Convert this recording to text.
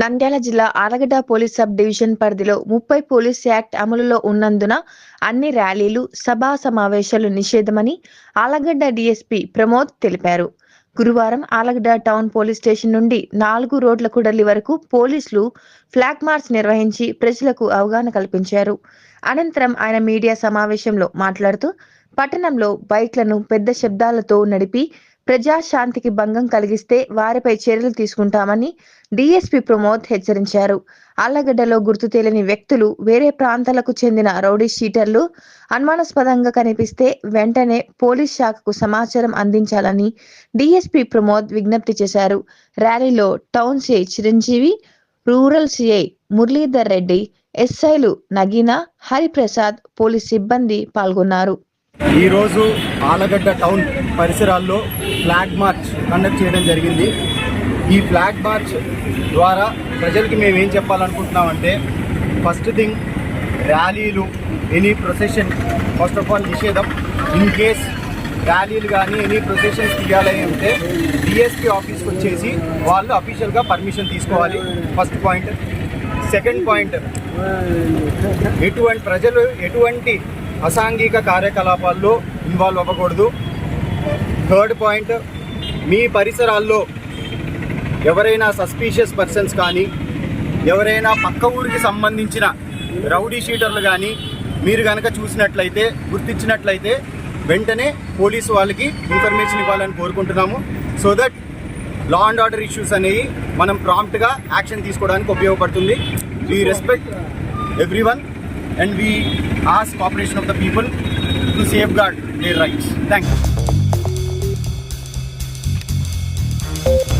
నంద్యాల జిల్లా Allagadda police sub division పరిధిలో ముప్పై పోలీస్ యాక్ట్ అమలులో ఉన్నందున అన్ని ర్యాలీలు సభా సమావేశాలు నిషేధమని ఆలగడ్డ డీఎస్పీ ప్రమోద్ తెలిపారు. గురువారం ఆలగడ్డ టౌన్ పోలీస్ స్టేషన్ నుండి నాలుగు రోడ్ల కూడలి వరకు పోలీసులు ఫ్లాగ్ మార్చ్ నిర్వహించి ప్రజలకు అవగాహన కల్పించారు. అనంతరం ఆయన మీడియా సమావేశంలో మాట్లాడుతూ పట్టణంలో బైక్లను పెద్ద శబ్దాలతో నడిపి ప్రజాశాంతికి భంగం కలిగిస్తే వారిపై చర్యలు తీసుకుంటామని డీఎస్పీ ప్రమోద్ హెచ్చరించారు. ఆళ్ళగడ్డలో గుర్తు తెలియని వ్యక్తులు వేరే ప్రాంతాలకు చెందిన రౌడీ షీటర్లు అనుమానాస్పదంగా కనిపిస్తే వెంటనే పోలీస్ శాఖకు సమాచారం అందించాలని డీఎస్పీ ప్రమోద్ విజ్ఞప్తి చేశారు. ర్యాలీలో town CI Chiranjeevi rural CI Muralidhar Reddy ఎస్ఐలు నగీనా హరిప్రసాద్ పోలీస్ సిబ్బంది పాల్గొన్నారు. ఈరోజు ఆలగడ్డ టౌన్ పరిసరాల్లో ఫ్లాగ్ మార్చ్ కండక్ట్ చేయడం జరిగింది. ఈ ఫ్లాగ్ మార్చ్ ద్వారా ప్రజలకి మేము ఏం చెప్పాలనుకుంటున్నామంటే ఫస్ట్ థింగ్ ర్యాలీలు any procession first of all నిషేధం. ఇన్ కేస్ ర్యాలీలు కానీ ఎనీ ప్రొసెషన్స్ తీయాలని అంటే డిఎస్పీ ఆఫీస్కి వచ్చేసి వాళ్ళు అఫీషియల్గా పర్మిషన్ తీసుకోవాలి ఫస్ట్ పాయింట్. సెకండ్ పాయింట్ ఎటువంటి ప్రజలు ఎటువంటి అసాంఘిక కార్యకలాపాల్లో ఇన్వాల్వ్ అవ్వకూడదు. థర్డ్ పాయింట్ మీ పరిసరాల్లో ఎవరైనా సస్పీషియస్ పర్సన్స్ కానీ ఎవరైనా పక్క ఊరికి సంబంధించిన రౌడీ షీటర్లు కానీ మీరు కనుక చూసినట్లయితే గుర్తించినట్లయితే వెంటనే పోలీసు వాళ్ళకి ఇన్ఫర్మేషన్ ఇవ్వాలని కోరుకుంటున్నాము. So that law and order issues అనేవి మనం ప్రాంప్ట్గా యాక్షన్ తీసుకోవడానికి ఉపయోగపడుతుంది. We respect every one and we ask cooperation of the people to safeguard their rights. Thank you.